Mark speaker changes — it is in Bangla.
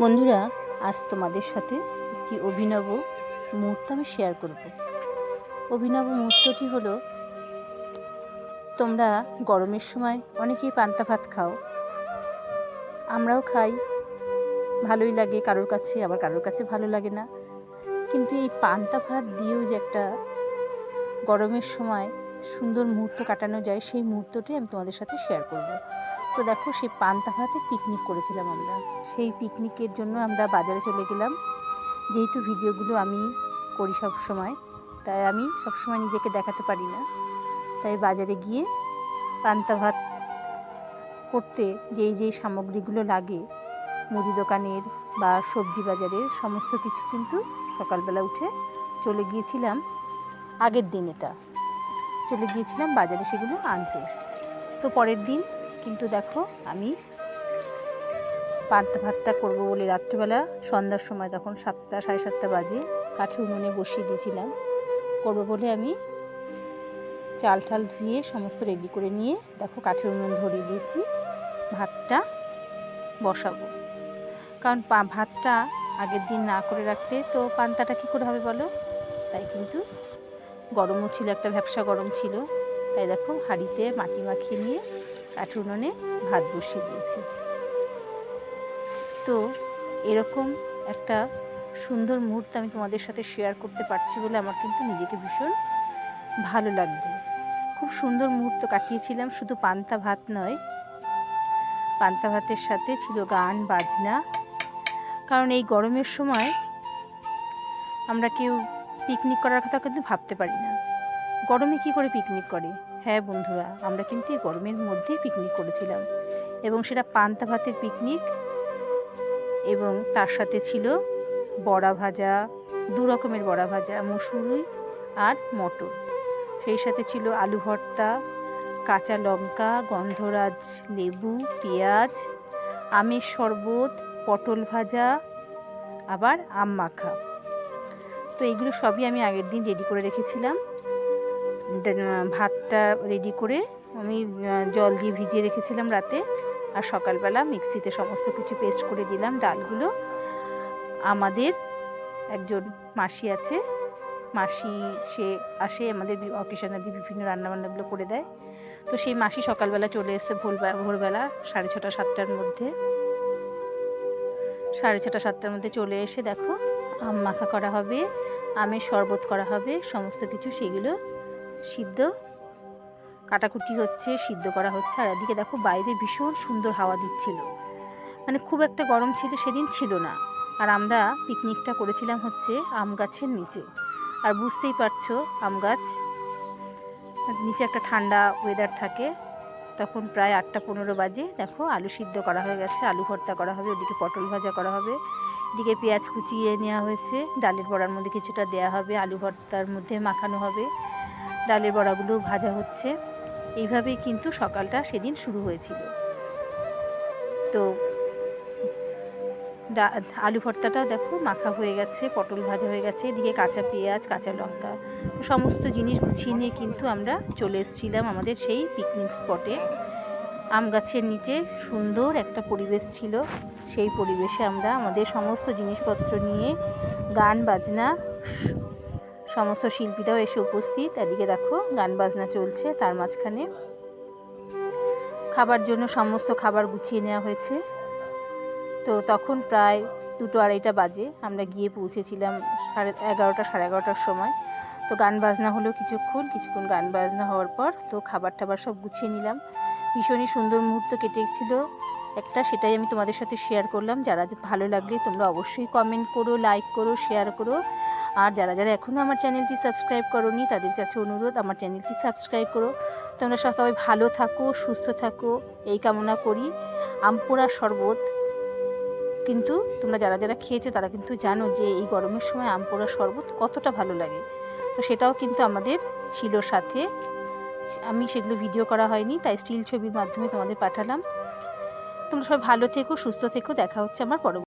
Speaker 1: বন্ধুরা, আজ তোমাদের সাথে একটি অভিনব মুহূর্ত আমি শেয়ার করব। অভিনব মুহূর্তটি হলো, তোমরা গরমের সময় অনেকেই পান্তা ভাত খাও। আমরাও খাই। ভালোই লাগে, কারোর কাছে আবার কারোর কাছে ভালো লাগে না। কিন্তু এই পান্তা ভাত দিয়েও যে একটা গরমের সময় সুন্দর মুহূর্ত কাটানো যায়, সেই মুহূর্তটি আমি তোমাদের সাথে শেয়ার করব। তো দেখো, সেই পান্তা ভাতে পিকনিক করেছিলাম আমরা। সেই পিকনিকের জন্য আমরা বাজারে চলে গেলাম। যেহেতু ভিডিওগুলো আমি করি সব সময় তাই আমি সব সময় নিজেকে দেখাতে পারি না। তাই বাজারে গিয়ে পান্তা ভাত করতে যেই যেই সামগ্রীগুলো লাগে, মুদি দোকানের বা সবজি বাজারের, সমস্ত কিছু কিন্তু সকালবেলা উঠে চলে গিয়েছিলাম আগের দিন এটা। চলে গিয়েছিলাম বাজারে সেগুলো আনতে। তো পরের দিন কিন্তু দেখো, আমি পান্তা ভাতটা করব বলে রাত্রেবেলা, সন্ধ্যার সময় তখন সাতটা, সাড়ে সাতটা বাজে, কাঠের উনুনে বসিয়ে দিয়েছিলাম। করব বলে আমি চাল টাল ধুয়ে সমস্ত রেডি করে নিয়ে, দেখো কাঠের উনুন ধরিয়ে দিয়েছি, ভাতটা বসাবো। কারণ ভাতটা আগের দিন না করে রাখতে তো পান্তাটা কী করে হবে বলো? তাই কিন্তু গরমও ছিল, একটা ভ্যাবসা গরম ছিল। তাই দেখো হাঁড়িতে মাটি মাখিয়ে নিয়ে কাঠের উনুনে ভাত বসিয়ে দিয়েছি। তো এরকম একটা সুন্দর মুহূর্ত আমি তোমাদের সাথে শেয়ার করতে পারছি বলে আমার কিন্তু নিজেকে ভীষণ ভালো লাগছে। খুব সুন্দর মুহূর্ত কাটিয়েছিলাম, শুধু পান্তা ভাত নয়, পান্তা ভাতের সাথে ছিল গান, বাজনা। কারণ এই গরমের সময় আমরা কেউ পিকনিক করার কথা কিন্তু ভাবতে পারি না। গরমে কি করে পিকনিক করে? হ্যাঁ বন্ধুরা, আমরা কিন্তু এই গরমের মধ্যেই পিকনিক করেছিলাম। এবং সেটা পান্তা ভাতের পিকনিক এবং তার সাথে ছিল বড়া ভাজা, দু রকমের বড়া ভাজা মুসুরি আর মটর। সেই সাথে ছিল আলু ভর্তা, কাঁচা লঙ্কা, গন্ধরাজ লেবু, পেঁয়াজ, আমের শরবত, পটল ভাজা, আবার আম মাখা। তো এইগুলো সবই আমি আগের দিন রেডি করে রেখেছিলাম। ভাতটা রেডি করে আমি জল দিয়ে ভিজিয়ে রেখেছিলাম রাতে। আর সকালবেলা মিক্সিতে সমস্ত কিছু পেস্ট করে দিলাম ডালগুলো। আমাদের একজন মাসি আছে। মাসি, সে আসে আমাদের অকেশনালি বিভিন্ন রান্নাবান্নাগুলো করে দেয়। তো সেই মাসি সকালবেলা চলে এসে ভোরবেলা ভোরবেলা সাড়ে ছটা, সাতটার মধ্যে। সাড়ে ছটা, সাতটার মধ্যে চলে এসে দেখো, আম মাখা করা হবে, আমের শরবত করা হবে, সমস্ত কিছু সেগুলো সিদ্ধ। কাটাকুটি হচ্ছে, সিদ্ধ করা হচ্ছে। আর এদিকে দেখো, বাইরে ভীষণ সুন্দর হাওয়া দিচ্ছিল। মানে খুব একটা গরম ছিল, সেদিন ছিল না। আর আমরা পিকনিকটা করেছিলাম হচ্ছে আম গাছের নিচে। আর বুঝতেই পারছ, আম গাছ, নিচে একটা ঠান্ডা ওয়েদার থাকে। তখন প্রায় আটটা পনেরো বাজে, দেখো আলু সিদ্ধ করা হয়ে গেছে, আলু ভর্তা করা হবে, ওদিকে পটল ভাজা করা হবে। এদিকে পেঁয়াজ কুচিয়ে নেওয়া হয়েছে, ডালের বড়ার মধ্যে কিছুটা দেয়া হবে, আলু ভর্তার মধ্যে মাখানো হবে। ডালের বড়াগুলো ভাজা হচ্ছে। এইভাবেই কিন্তু সকালটা সেদিন শুরু হয়েছিল। তো আলু ভর্তাটা দেখো মাখা হয়ে গেছে, পটল ভাজা হয়ে গেছে, এদিকে কাঁচা পেঁয়াজ, কাঁচা লঙ্কা, সমস্ত জিনিস গুছিয়ে নিয়ে কিন্তু আমরা চলে এসেছিলাম আমাদের সেই পিকনিক স্পটে আম গাছের নিচে সুন্দর একটা পরিবেশ ছিল। সেই পরিবেশে আমরা আমাদের সমস্ত জিনিসপত্র নিয়ে গান, বাজনা সমস্ত শিল্পীরাও এসে উপস্থিত। এদিকে দেখো, গান বাজনা চলছে, তার মাঝখানে খাবার জন্য সমস্ত খাবার গুছিয়ে নেওয়া হয়েছে। তো তখন প্রায় দুটো আড়াইটা বাজে, আমরা গিয়ে পৌঁছেছিলাম সাড়ে এগারোটা, সাড়ে এগারোটার সময়। তো গান বাজনা হলো কিছুক্ষণ কিছুক্ষণ গান বাজনা হওয়ার পর তো খাবার টাবার সব গুছিয়ে নিলাম। ভীষণই সুন্দর মুহূর্ত কেটেছিল একটা সেটাই আমি তোমাদের সাথে শেয়ার করলাম। যারা ভালো লাগলে তোমরা অবশ্যই কমেন্ট করো লাইক করো শেয়ার করো। আর যারা যারা এখনও আমার চ্যানেলটি সাবস্ক্রাইব করোনি, তাদের কাছে অনুরোধ, আমার চ্যানেলটি সাবস্ক্রাইব করো। তোমরা সবাই ভালো থাকো, সুস্থ থাকো, এই কামনা করি। আমপোড়া শরবত। কিন্তু তোমরা যারা যারা খেয়েছো, তারা কিন্তু জানো যে এই গরমের সময় আম পোড়া শরবত কতটা ভালো লাগে। তো সেটাও কিন্তু আমাদের ছিল সাথে। আমি সেগুলো ভিডিও করা হয়নি, তাই স্টিল ছবির মাধ্যমে তোমাদের পাঠালাম। তোমরা সবাই ভালো থেকো, সুস্থ থেকো। দেখা হচ্ছে আমার পরবর্তী